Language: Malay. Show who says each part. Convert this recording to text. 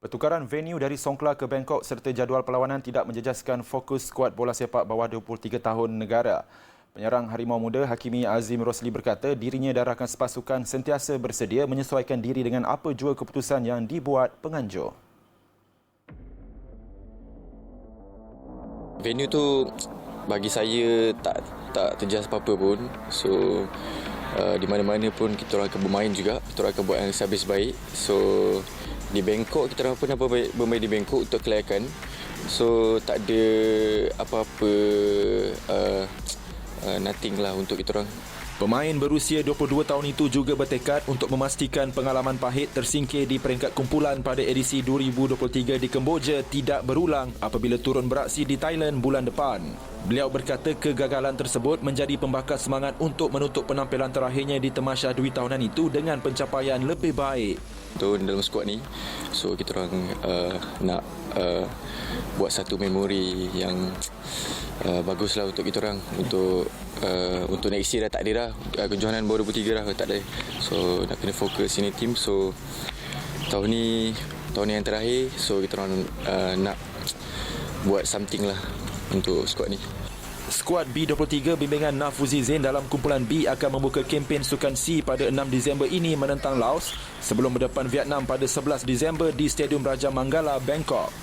Speaker 1: Pertukaran venue dari Songkla ke Bangkok serta jadual perlawanan tidak menjejaskan fokus skuad bola sepak bawah 23 tahun negara. Penyerang Harimau Muda Hakimi Azim Rosli berkata dirinya dan rakan sepasukan sentiasa bersedia menyesuaikan diri dengan apa jua keputusan yang dibuat penganjur.
Speaker 2: Venue tu bagi saya tak tak terjejas apa-apa pun. So uh, di mana-mana pun kita orang akan bermain juga. Kita orang akan buat yang sehabis baik. So di Bangkok kita orang pun apa bermain di Bangkok untuk kelayakan. So tak ada apa-apa uh, uh, nothing lah untuk kita orang.
Speaker 1: Pemain berusia 22 tahun itu juga bertekad untuk memastikan pengalaman pahit tersingkir di peringkat kumpulan pada edisi 2023 di Kemboja tidak berulang apabila turun beraksi di Thailand bulan depan. Beliau berkata kegagalan tersebut menjadi pembakar semangat untuk menutup penampilan terakhirnya di Temasya Dwi tahunan itu dengan pencapaian lebih baik.
Speaker 2: Untuk dalam skuad ni, so kita orang uh, nak uh, buat satu memori yang uh, baguslah untuk kita orang untuk uh, untuk next year dah tak ada dah. Uh, kejohanan baru 23 dah tak ada. So nak kena fokus ini team so tahun ni tahun ni yang terakhir so kita orang uh, nak buat something lah untuk squad ni
Speaker 1: Skuad B23 bimbingan Nafuzi Zain dalam kumpulan B akan membuka kempen Sukan C pada 6 Disember ini menentang Laos sebelum berdepan Vietnam pada 11 Disember di Stadium Raja Manggala, Bangkok.